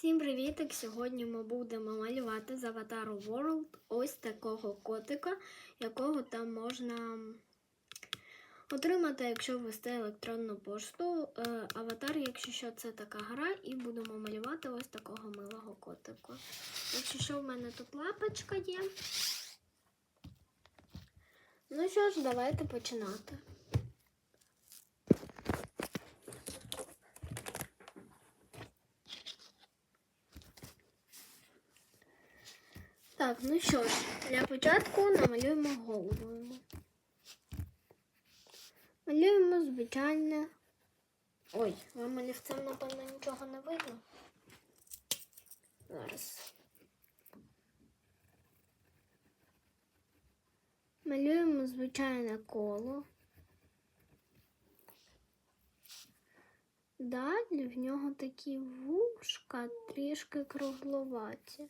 Всім привітик! Сьогодні ми будемо малювати з Аватару World ось такого котика, якого там можна отримати, якщо ввести електронну пошту. Е, Аватар, якщо що, це така гра, і будемо малювати ось такого милого котика. Якщо що, в мене тут лапочка є. Ну що ж, давайте починати. Так, ну що ж, для початку намалюємо голову. Малюємо звичайне. Ой, вам олівцем, напевно, нічого не видно. Зараз. Малюємо звичайне коло. Далі в нього такі вушка трішки кругловаті.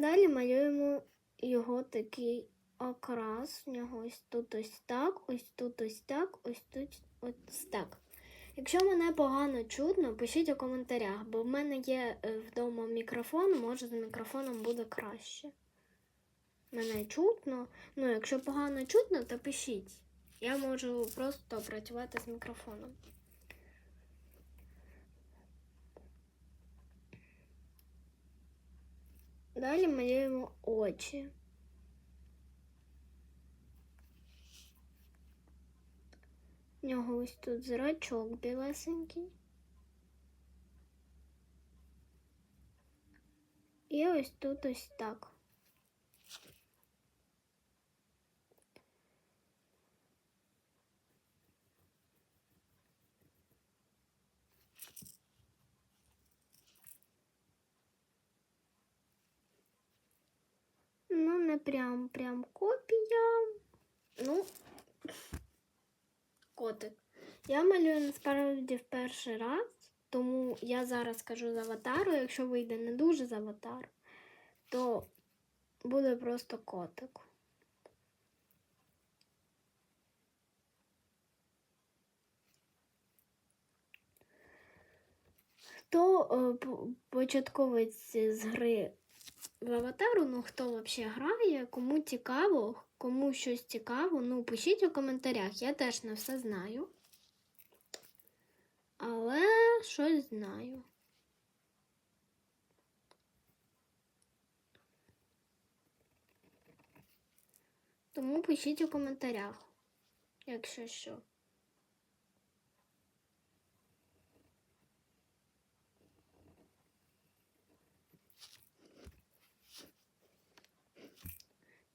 Далі малюємо його такий окрас. У нього ось тут ось так, ось тут ось так, ось тут ось так. Якщо мене погано чутно, пишіть у коментарях, бо в мене є е, вдома мікрофон, може з мікрофоном буде краще. Мене чутно. Ну, якщо погано чутно, то пишіть. Я можу просто працювати з мікрофоном. Далі малюємо очі. У нього ось тут зрачок білесенький. І ось тут ось так. Ну, не прям прям копія. Ну, котик. Я малюю насправді в перший раз, тому я зараз кажу з аватару. Якщо вийде не дуже з аватару, то буде просто котик. Хто е, початковець з гри в аватару, ну хто взагалі грає, кому цікаво, кому щось цікаво, ну пишіть у коментарях. Я теж не все знаю. Але щось знаю. Тому пишіть у коментарях, якщо що.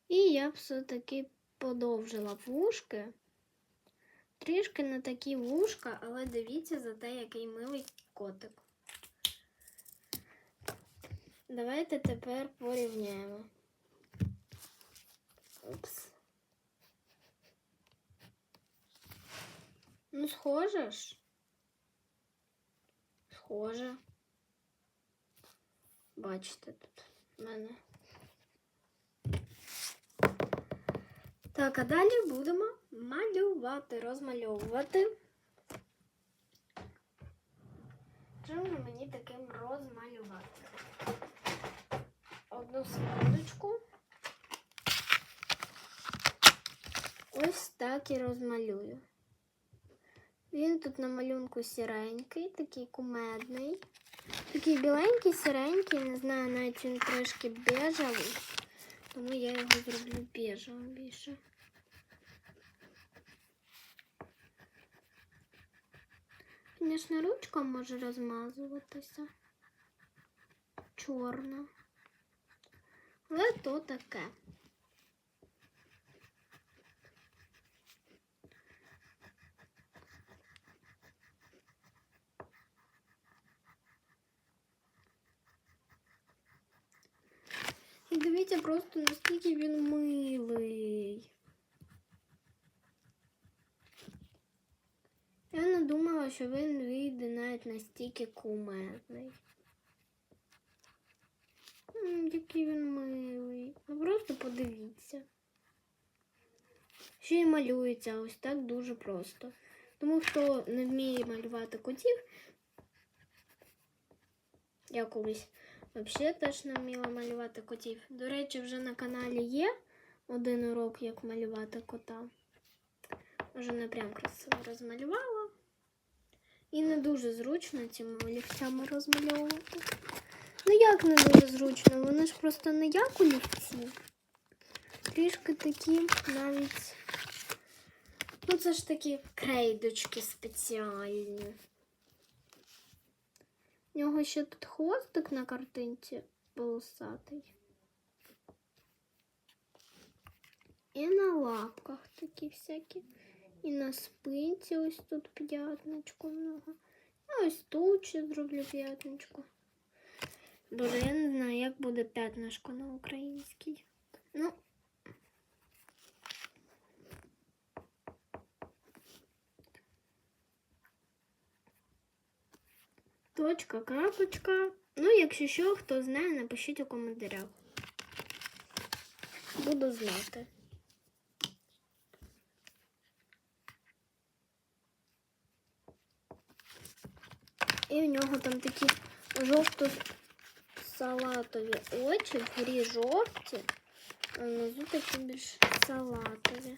І я б все-таки подовжила вушки. Трішки не такі вушка, але дивіться за те, який милий котик. Давайте тепер порівняємо. Упс. Ну, схоже ж. Схоже. Бачите тут в мене. Так, а далі будемо малювати, розмальовувати. Же мені таким розмалювати? Одну секундочку. Ось так і розмалюю. Він тут на малюнку сіренький, такий кумедний. Такий біленький, сіренький, не знаю, навіть він трошки бежевий. Тому я його зроблю біжевим більше. Звісно, ручка може розмазуватися. Чорна. Але то таке. Дивіться просто, наскільки він милий. Я не думала, що він вийде навіть настільки кумедний. Який він милий. Ну просто подивіться. ще й малюється ось так дуже просто. Тому хто не вміє малювати котів, я колись взагалі теж не вміла малювати котів. До речі, вже на каналі є один урок, як малювати кота. Вже не прям красиво розмалювала. І не дуже зручно цими олівцями розмальовувати. Ну як не дуже зручно? Вони ж просто не як олівці. Трішки такі навіть. Ну, це ж такі крейдочки спеціальні. У нього ще тут хвостик на картинці полосатий. І на лапках такі всякі. І на спинці ось тут п'ятничко много. А ось тут ще зроблю п'ятничко. Боже, я не знаю, як буде п'ятнишко на українській. Ну. Точка, крапочка. Ну, якщо що, хто знає, напишіть у коментарях. Буду знати. І в нього там такі жовто-салатові очі, вгорі жовті, а внизу такі більш салатові.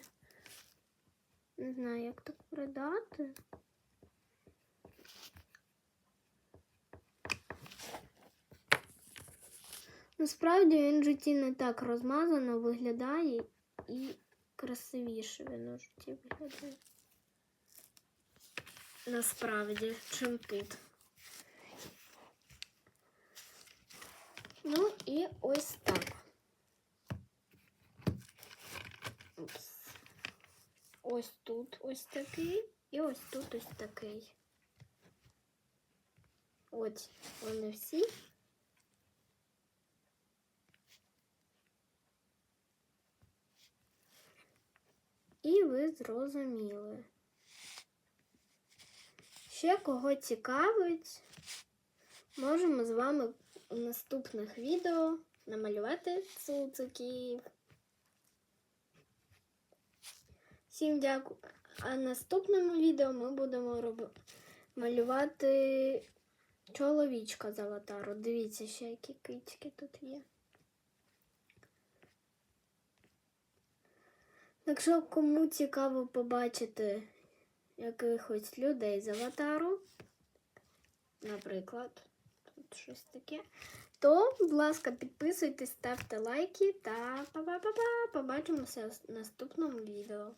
Не знаю, як так передати. Насправді він в житті не так розмазано виглядає і красивіше він у житті виглядає. Насправді, чим тут. Ну і ось так. Ось тут ось такий і ось тут ось такий. Ось вони всі. І ви зрозуміли. Ще кого цікавить, можемо з вами у наступних відео намалювати цуциків. Всім дякую. А в наступному відео ми будемо роби... малювати чоловічка з аватару. Дивіться, ще які кицьки тут є. Якщо кому цікаво побачити якихось людей з аватару, наприклад, тут щось таке, то, будь ласка, підписуйтесь, ставте лайки та па-па-па-па. Побачимося в наступному відео.